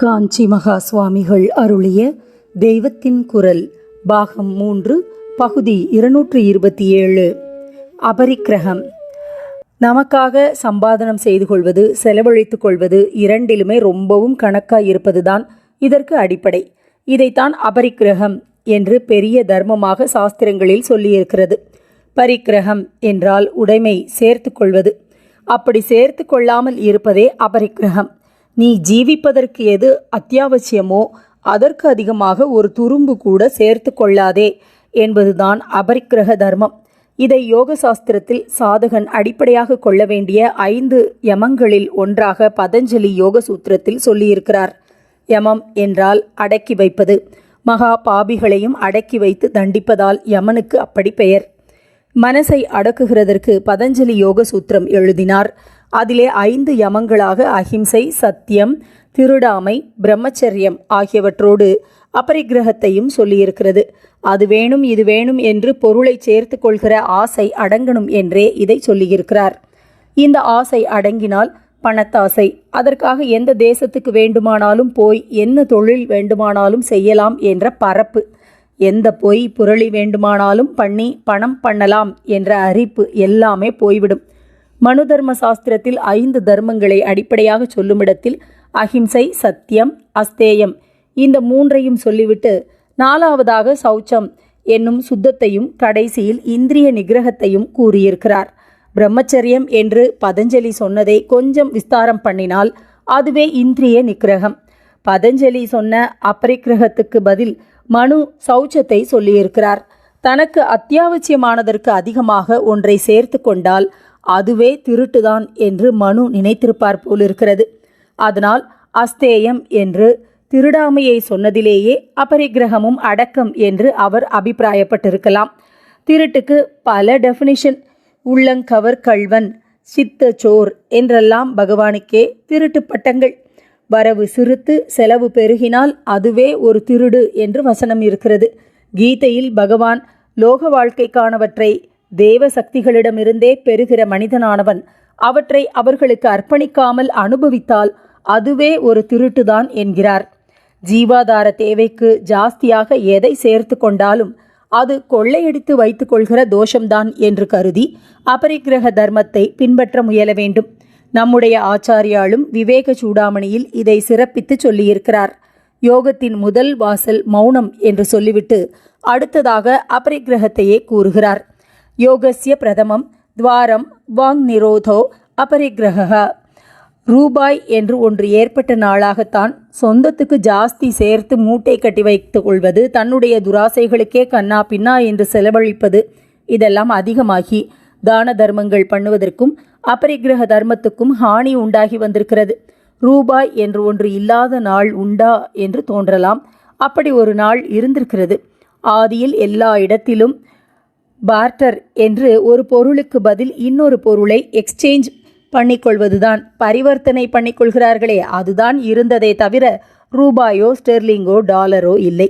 காஞ்சி மகா சுவாமிகள் அருளிய தெய்வத்தின் குரல் பாகம் மூன்று பகுதி இருநூற்று இருபத்தி ஏழு. அபரிக்கிரகம். நமக்காக சம்பாதனம் செய்து கொள்வது செலவழித்துக் கொள்வது இரண்டிலுமே ரொம்பவும் கணக்காய் இருப்பதுதான் இதற்கு அடிப்படை. இதைத்தான் அபரிக்கிரகம் என்று பெரிய தர்மமாக சாஸ்திரங்களில் சொல்லியிருக்கிறது. பரிக்கிரகம் என்றால் உடைமை சேர்த்து கொள்வது. அப்படி சேர்த்து கொள்ளாமல் இருப்பதே அபரிக்கிரகம். நீ ஜீவிப்பதற்கு எது அத்தியாவசியமோ அதற்கு அதிகமாக ஒரு துரும்பு கூட சேர்த்து கொள்ளாதே என்பதுதான் அபரிக்கிரக தர்மம். இதை யோக சாஸ்திரத்தில் சாதகன் அடிப்படையாக கொள்ள வேண்டிய ஐந்து யமங்களில் ஒன்றாக பதஞ்சலி யோக சூத்திரத்தில் சொல்லியிருக்கிறார். யமம் என்றால் அடக்கி வைப்பது. மகா பாபிகளையும் அடக்கி வைத்து தண்டிப்பதால் யமனுக்கு அப்படி பெயர். மனசை அடக்குகிறதற்கு பதஞ்சலி யோக சூத்திரம் எழுதினார். அதிலே ஐந்து யமங்களாக அஹிம்சை சத்தியம் திருடாமை பிரம்மச்சரியம் ஆகியவற்றோடு அபரிக்கிரகத்தையும் சொல்லியிருக்கிறது. அது வேணும் இது வேணும் என்று பொருளை சேர்த்து கொள்கிற ஆசை அடங்கணும் என்றே இதை சொல்லியிருக்கிறார். இந்த ஆசை அடங்கினால் பணத்தாசை. அதற்காக எந்த தேசத்துக்கு வேண்டுமானாலும் போய் என்ன தொழில் வேண்டுமானாலும் செய்யலாம் என்ற பரப்பு. எந்த பொய் புரளி வேண்டுமானாலும் பண்ணி பணம் பண்ணலாம் என்ற அறிப்பு எல்லாமே போய்விடும். மனு தர்ம சாஸ்திரத்தில் ஐந்து தர்மங்களை அடிப்படையாக சொல்லுமிடத்தில் அஹிம்சை சத்தியம் அஸ்தேயம். இந்த மூன்றையும் சொல்லிவிட்டு நாலாவதாக சௌச்சம் என்னும் சுத்தத்தையும் கடைசியில் இந்திரிய நிகிரகத்தையும் கூறியிருக்கிறார். பிரம்மச்சரியம் என்று பதஞ்சலி சொன்னதை கொஞ்சம் விஸ்தாரம் பண்ணினால் அதுவே இந்திரிய நிகிரகம். பதஞ்சலி சொன்ன அபரிக்கிரகத்துக்கு பதில் மனு சௌச்சத்தை சொல்லியிருக்கிறார். தனக்கு அத்தியாவசியமானதற்கு அதிகமாக ஒன்றை சேர்த்து கொண்டால் அதுவே திருட்டுதான் என்று மனு நினைத்திருப்பார் போலிருக்கிறது. அதனால் அஸ்தேயம் என்று திருடாமையை சொன்னதிலேயே அபரிக்கிரகமும் அடக்கம் என்று அவர் அபிப்பிராயப்பட்டிருக்கலாம். திருட்டுக்கு பல டெஃபினிஷன் உள்ளங்கவர் கள்வன் சித்த சோர் என்றெல்லாம் பகவானுக்கே திருட்டு பட்டங்கள். வரவு சிறுத்து செலவு பெருகினால் அதுவே ஒரு திருடு என்று வசனம் இருக்கிறது. கீதையில் பகவான் லோக வாழ்க்கைக்கானவற்றை தேவ சக்திகளிடமிருந்தே பெறுகிற மனிதனானவன் அவற்றை அவர்களுக்கு அர்ப்பணிக்காமல் அனுபவித்தால் அதுவே ஒரு திருட்டுதான் என்கிறார். ஜீவாதார தேவைக்கு ஜாஸ்தியாக எதை சேர்த்து கொண்டாலும் அது கொள்ளையடித்து வைத்துக் கொள்கிற தோஷம்தான் என்று கருதி அபரிக்கிரக தர்மத்தை பின்பற்ற முயல வேண்டும். நம்முடைய ஆச்சாரியாலும் விவேக சூடாமணியில் இதை சிறப்பித்து சொல்லியிருக்கிறார். யோகத்தின் முதல் வாசல் மௌனம் என்று சொல்லிவிட்டு அடுத்ததாக அபரிக்கிரகத்தையே கூறுகிறார். யோகசிய பிரதமம் துவாரம் வாங் நிரோதோ அபரிக்கிரக ரூபாய் என்று ஒன்று ஏற்பட்ட நாளாகத்தான் சொந்தத்துக்கு ஜாஸ்தி சேர்த்து மூட்டை கட்டி வைத்துக் கொள்வது தன்னுடைய துராசைகளுக்கே கண்ணா பின்னா என்று செலவழிப்பது இதெல்லாம் அதிகமாகி தான தர்மங்கள் பண்ணுவதற்கும் அபரிக்கிரக தர்மத்துக்கும் ஹானி உண்டாகி வந்திருக்கிறது. ரூபாய் என்று ஒன்று இல்லாத நாள் உண்டா என்று தோன்றலாம். அப்படி ஒரு நாள் இருந்திருக்கிறது. ஆதியில் எல்லா இடத்திலும் பார்ட்டர் என்று ஒரு பொருளுக்கு பதில் இன்னொரு பொருளை எக்ஸ்சேஞ்ச் பண்ணிக்கொள்வதுதான். பரிவர்த்தனை பண்ணிக்கொள்கிறார்களே அதுதான் இருந்ததே தவிர ரூபாயோ ஸ்டெர்லிங்கோ டாலரோ இல்லை.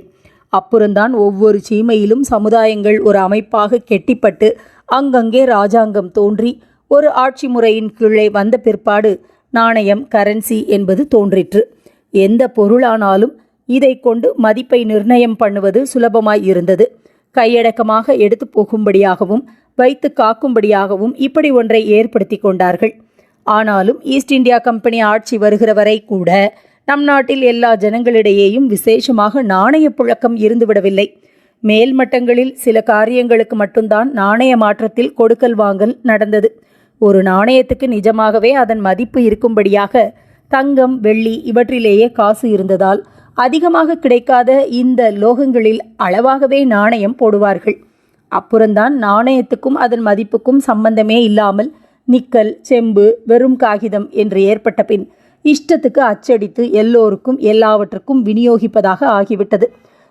அப்புறம்தான் ஒவ்வொரு சீமையிலும் சமுதாயங்கள் ஒரு அமைப்பாக கெட்டிப்பட்டு அங்கங்கே ராஜாங்கம் தோன்றி ஒரு ஆட்சி முறையின் கீழே வந்த பிற்பாடு நாணயம் கரன்சி என்பது தோன்றிற்று. எந்த பொருளானாலும் இதை கொண்டு மதிப்பை நிர்ணயம் பண்ணுவது சுலபமாய் இருந்தது. கையடக்கமாக எடுத்து போகும்படியாகவும் வைத்து காக்கும்படியாகவும் இப்படி ஒன்றை ஏற்படுத்தி கொண்டார்கள். ஆனாலும் ஈஸ்ட் இந்தியா கம்பெனி ஆட்சி வருகிற வரை கூட நம் நாட்டில் எல்லா ஜனங்களிடையேயும் விசேஷமாக நாணய புழக்கம் இருந்துவிடவில்லை மேல்மட்டங்களில் சில காரியங்களுக்கு மட்டும்தான் நாணய மாற்றத்தில் கொடுக்கல் வாங்கல் நடந்தது. ஒரு நாணயத்துக்கு நிஜமாகவே அதன் மதிப்பு இருக்கும்படியாக தங்கம் வெள்ளி இவற்றிலேயே காசு இருந்ததால் அதிகமாக கிடைக்காத இந்த லோகங்களில் அளவாகவே நாணயம் போடுவார்கள். அப்புறம்தான் நாணயத்துக்கும் அதன் மதிப்புக்கும் சம்பந்தமே இல்லாமல் நிக்கல் செம்பு வெறும் காகிதம் என்று ஏற்பட்ட பின் இஷ்டத்துக்கு அச்சடித்து எல்லோருக்கும் எல்லாவற்றுக்கும் விநியோகிப்பதாக ஆகிவிட்டது.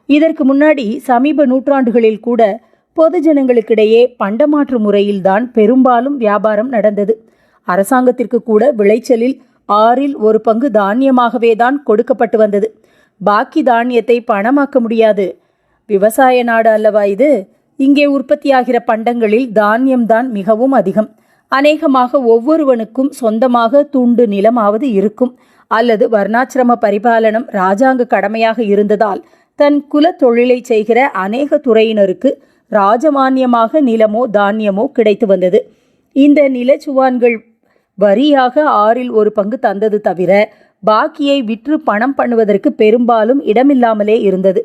இதற்கு முன்னாடி சமீப நூற்றாண்டுகளில் கூட பொது ஜனங்களுக்கிடையே பண்டமாற்று முறையில்தான் பெரும்பாலும் வியாபாரம் நடந்தது. அரசாங்கத்திற்கு கூட விளைச்சலில் ஆறில் ஒரு பங்கு தானியமாகவே தான் கொடுக்கப்பட்டு வந்தது. பாக்கி தானியத்தை பணமாக்க முடியாது. விவசாய நாடு அல்லவா இது? இங்கே உற்பத்தியாகிற பண்டங்களில் தானியம்தான் மிகவும் அதிகம். அநேகமாக ஒவ்வொருவனுக்கும் சொந்தமாக துண்டு நிலமாவது இருக்கும். அல்லது வர்ணாசிரம பரிபாலனம் ராஜாங்க கடமையாக இருந்ததால் தன் குல தொழிலை செய்கிற அநேக துறையினருக்கு ராஜமானியமாக நிலமோ தானியமோ கிடைத்து வந்தது. இந்த நிலச்சுவான்கள் வரியாக ஆறில் ஒரு பங்கு தந்தது தவிர பாக்கியை விற்று பணம் பண்ணுவதற்கு பெரும்பாலும் இடமில்லாமலே இருந்தது.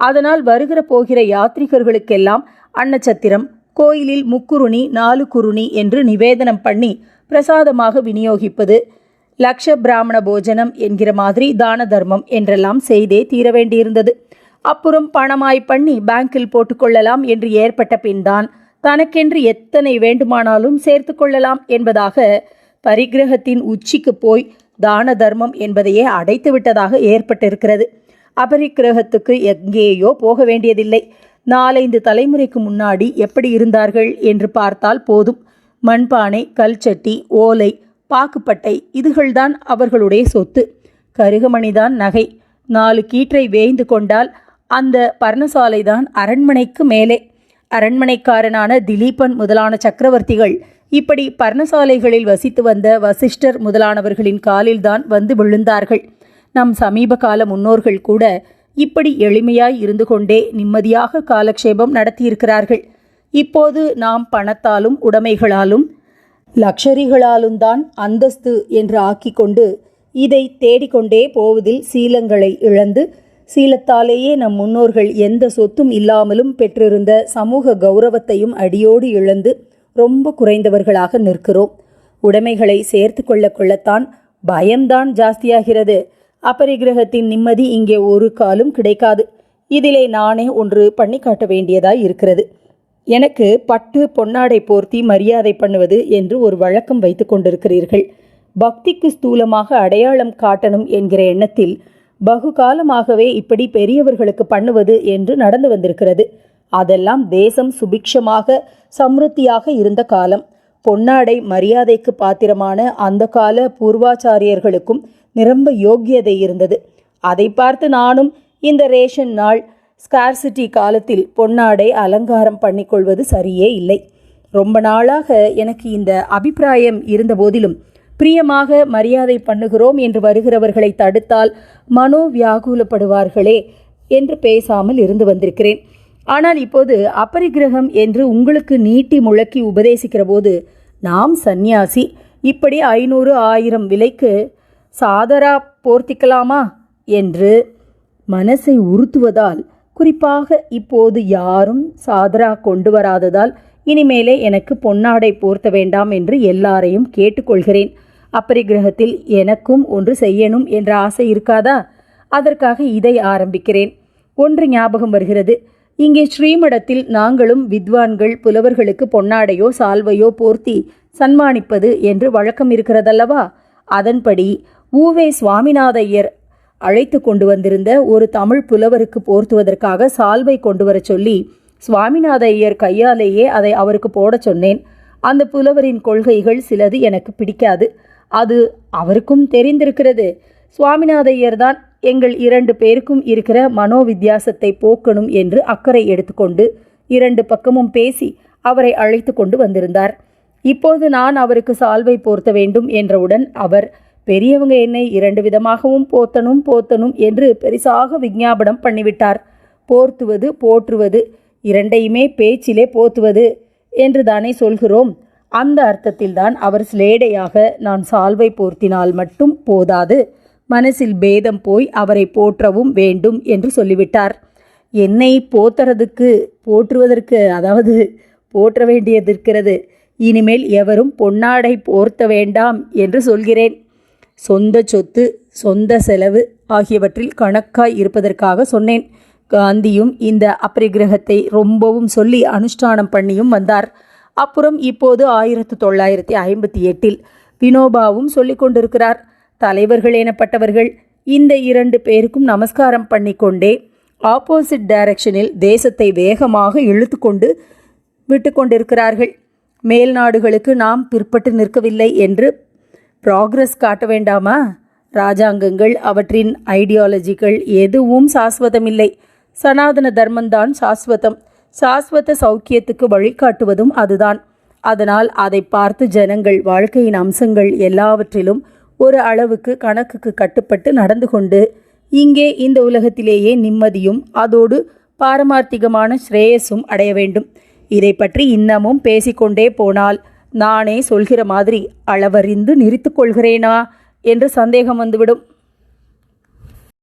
அதனால் வருகிற போகிற யாத்ரிகர்களுக்கெல்லாம் அன்னச்சத்திரம் கோயிலில் முக்குருணி நாலு குருணி என்று நிவேதனம் பண்ணி பிரசாதமாக விநியோகிப்பது லக்ஷ பிராமண போஜனம் என்கிற மாதிரி தான தர்மம் என்றெல்லாம் செய்தே தீர வேண்டியிருந்தது. அப்புறம் பணமாய் பண்ணி பேங்கில் போட்டுக்கொள்ளலாம் என்று ஏற்பட்ட பின்தான் தனக்கென்று எத்தனை வேண்டுமானாலும் சேர்த்து கொள்ளலாம் என்பதாக பரிகிரகத்தின் உச்சிக்கு போய் தான தர்மம் என்பதையே அடைத்து விட்டதாக ஏற்பட்டிருக்கிறது. அபரிக்கிரகத்துக்கு எங்கேயோ போக வேண்டியதில்லை. நாலைந்து தலைமுறைக்கு முன்னாடி எப்படி இருந்தார்கள் என்று பார்த்தால் போதும். மண்பானை கல்சட்டி ஓலை பாக்குப்பட்டை இதுகள்தான் அவர்களுடைய சொத்து. கருகமணிதான் நகை. நாலு கீற்றை வேய்ந்து கொண்டால் அந்த பர்ணசாலைதான் அரண்மனைக்கு மேலே. அரண்மனைக்காரனான திலீபன் முதலான சக்கரவர்த்திகள் இப்படி பர்ணசாலைகளில் வசித்து வந்த வசிஷ்டர் முதலானவர்களின் காலில்தான் வந்து விழுந்தார்கள். நம் சமீப கால முன்னோர்கள் கூட இப்படி எளிமையாய் இருந்து கொண்டே நிம்மதியாக காலக்ஷேபம் நடத்தியிருக்கிறார்கள். இப்போது நாம் பணத்தாலும் உடைமைகளாலும் லக்ஷரிகளாலும் தான் அந்தஸ்து என்று ஆக்கிக்கொண்டு இதை தேடிக்கொண்டே போவதில் சீலங்களை இழந்து சீலத்தாலேயே நம் முன்னோர்கள் எந்த சொத்தும் இல்லாமலும் பெற்றிருந்த சமூக கௌரவத்தையும் அடியோடு இழந்து ரொம்ப குறைந்தவர்களாக நிற்கிறோம். உடைமைகளை சேர்த்து கொள்ள கொள்ளத்தான் பயம்தான் ஜாஸ்தியாகிறது. அபரிகிரகத்தின் நிம்மதி இங்கே ஒரு காலும் கிடைக்காது. இதிலே நானே ஒன்று பண்ணி காட்ட வேண்டியதாய் இருக்கிறது. எனக்கு பட்டு பொன்னாடை போர்த்தி மரியாதை பண்ணுவது என்று ஒரு வழக்கம் வைத்து கொண்டிருக்கிறீர்கள். பக்திக்கு ஸ்தூலமாக அடையாளம் காட்டணும் என்கிற எண்ணத்தில் பகு காலமாகவே இப்படி பெரியவர்களுக்கு பண்ணுவது என்று நடந்து வந்திருக்கிறது. அதெல்லாம் தேசம் சுபிக்ஷமாக சம்ருத்தியாக இருந்த காலம். பொன்னாடை மரியாதைக்கு பாத்திரமான அந்த கால பூர்வாச்சாரியர்களுக்கும் நிரம்ப யோக்கியதை இருந்தது. அதை பார்த்து நானும் இந்த ரேஷன் நாள் ஸ்கார்சிட்டி காலத்தில் பொன்னாடை அலங்காரம் பண்ணிக்கொள்வது சரியே இல்லை. ரொம்ப நாளாக எனக்கு இந்த அபிப்பிராயம் இருந்தபோதிலும் பிரியமாக மரியாதை பண்ணுகிறோம் என்று வருகிறவர்களை தடுத்தால் மனோ வியாகுலப்படுவார்களே என்று பேசாமல் இருந்து வந்திருக்கிறேன். ஆனால் இப்போது அபரிக்கிரகம் என்று உங்களுக்கு நீட்டி முழக்கி உபதேசிக்கிற போது நாம் சந்நியாசி. இப்படி ஐநூறு ஆயிரம் விலைக்கு சாதரா போர்த்திக்கலாமா? என்று மனசை உறுத்துவதால் குறிப்பாக இப்போது யாரும் சாதரா கொண்டு வராததால் இனிமேலே எனக்கு பொன்னாடை போர்த்த வேண்டாம் என்று எல்லாரையும் கேட்டுக்கொள்கிறேன். அப்பரிக்கிரகத்தில் எனக்கும் ஒன்று செய்யணும் என்ற ஆசை இருக்காதா? அதற்காக இதை ஆரம்பிக்கிறேன். ஒன்று ஞாபகம் வருகிறது. இங்கே ஸ்ரீமடத்தில் நாங்களும் வித்வான்கள் புலவர்களுக்கு பொன்னாடையோ சால்வையோ போர்த்தி சன்மானிப்பது என்று வழக்கம் இருக்கிறதல்லவா? அதன்படி ஊவே சுவாமிநாதையர் அழைத்து கொண்டு வந்திருந்த ஒரு தமிழ் புலவருக்கு போர்த்துவதற்காக சால்வை கொண்டு வரச் சொல்லி சுவாமிநாதையர் கையாலேயே அதை அவருக்கு போடச் சொன்னேன். அந்த புலவரின் கொள்கைகள் சிலது எனக்கு பிடிக்காது. அது அவருக்கும் தெரிந்திருக்கிறது. சுவாமிநாதையர் தான் எங்கள் இரண்டு பேருக்கும் இருக்கிற மனோவித்தியாசத்தை போக்கணும் என்று அக்கறை எடுத்துக்கொண்டு இரண்டு பக்கமும் பேசி அவரை அழைத்து கொண்டு வந்திருந்தார். இப்போது நான் அவருக்கு சால்வை போர்த்த வேண்டும் என்றவுடன் அவர் பெரியவங்க என்னை இரண்டு விதமாகவும் போத்தனும் போத்தனும் என்று பெரிசாக விஞ்ஞாபனம் பண்ணிவிட்டார். போர்த்துவது போற்றுவது இரண்டையுமே பேச்சிலே போத்துவது என்று தானே சொல்கிறோம். அந்த அர்த்தத்தில்தான் அவர் சிலேடையாக நான் சால்வை போர்த்தினால் மட்டும் போதாது மனசில் பேதம் போய் அவரை போற்றவும் வேண்டும் என்று சொல்லிவிட்டார். என்னை போத்துறதுக்கு போற்றுவதற்கு அதாவது போற்ற வேண்டியது இருக்கிறது. இனிமேல் எவரும் பொன்னாடை போர்த்த வேண்டாம் என்று சொல்கிறேன். சொந்த சொத்து சொந்த செலவு ஆகியவற்றில் கணக்காய் இருப்பதற்காக சொன்னேன். காந்தியும் இந்த அபரிக்கிரகத்தை ரொம்பவும் சொல்லி அனுஷ்டானம் பண்ணியும் வந்தார். அப்புறம் இப்போது ஆயிரத்து தொள்ளாயிரத்தி ஐம்பத்தி எட்டில் வினோபாவும் சொல்லிக் கொண்டிருக்கிறார் தலைவர்கள் எனப்பட்டவர்கள் இந்த இரண்டு பேருக்கும் நமஸ்காரம் பண்ணிக்கொண்டே ஆப்போசிட் டைரக்ஷனில் தேசத்தை வேகமாக இழுத்து கொண்டு விட்டு கொண்டிருக்கிறார்கள் மேல் நாடுகளுக்கு நாம் பிற்பட்டு நிற்கவில்லை என்று ப்ராக்ரஸ் காட்ட வேண்டாமா? ராஜாங்கங்கள் அவற்றின் ஐடியாலஜிகள் எதுவும் சாஸ்வதமில்லை. சனாதன தர்மம்தான் சாஸ்வதம். சாஸ்வத சௌக்கியத்துக்கு வழிகாட்டுவதும் அதுதான். அதனால் அதை பார்த்து ஜனங்கள் வாழ்க்கையின் அம்சங்கள் எல்லாவற்றிலும் ஒரு அளவுக்கு கணக்குக்கு கட்டுப்பட்டு நடந்து கொண்டு இங்கே இந்த உலகத்திலேயே நிம்மதியும் அதோடு பாரமார்த்திகமான ஸ்ரேயஸும் அடைய வேண்டும். இதை பற்றி இன்னமும் பேசிக்கொண்டே போனால் நானே சொல்கிற மாதிரி அளவறிந்து நிறுத்து கொள்கிறேனா? என்று சந்தேகம் வந்துவிடும்.